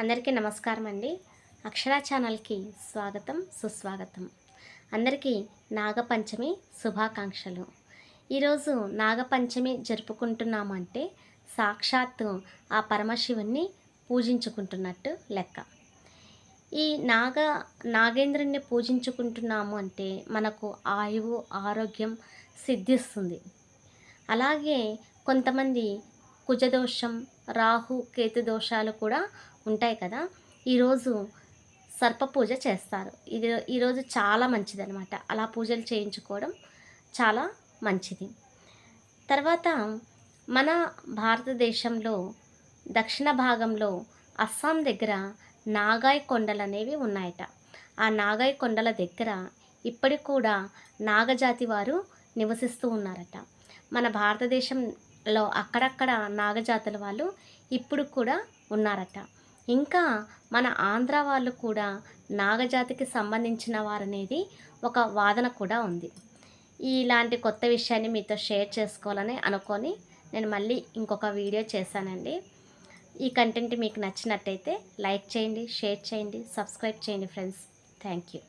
అందరికీ నమస్కారం అండి అక్షర ఛానల్కి స్వాగతం సుస్వాగతం. అందరికీ నాగపంచమి శుభాకాంక్షలు. ఈరోజు నాగపంచమి జరుపుకుంటున్నాము అంటే సాక్షాత్తు ఆ పరమశివుణ్ణి పూజించుకుంటున్నట్టు లెక్క. ఈ నాగ నాగేంద్రుణ్ణి పూజించుకుంటున్నాము అంటే మనకు ఆయువు ఆరోగ్యం సిద్ధిస్తుంది. అలాగే కొంతమంది కుజదోషం రాహు కేతు దోషాలు కూడా ఉంటాయి కదా. ఈరోజు సర్ప పూజ చేస్తారు. ఇది ఈరోజు చాలా మంచిదనమాట అలా పూజలు చేయించుకోవడం చాలా మంచిది. తర్వాత మన భారతదేశంలో దక్షిణ భాగంలో అస్సాం దగ్గర నాగాయ్ కొండలు అనేవి ఉన్నాయట. ఆ నాగాయ్ కొండల దగ్గర ఇప్పటికి కూడా నాగజాతి వారు నివసిస్తూ ఉన్నారట. మన భారతదేశం లో అక్కడక్కడ నాగజాతుల వాళ్ళు ఇప్పుడు కూడా ఉన్నారట. ఇంకా మన ఆంధ్ర వాళ్ళు కూడా నాగజాతికి సంబంధించిన వారనేది ఒక వాదన కూడా ఉంది. ఇలాంటి కొత్త విషయాన్ని మీతో షేర్ చేసుకోవాలని అనుకొని నేను మళ్ళీ ఇంకొక వీడియో చేశానండి. ఈ కంటెంట్ మీకు నచ్చినట్టయితే లైక్ చేయండి షేర్ చేయండి సబ్స్క్రైబ్ చేయండి ఫ్రెండ్స్. Thank you.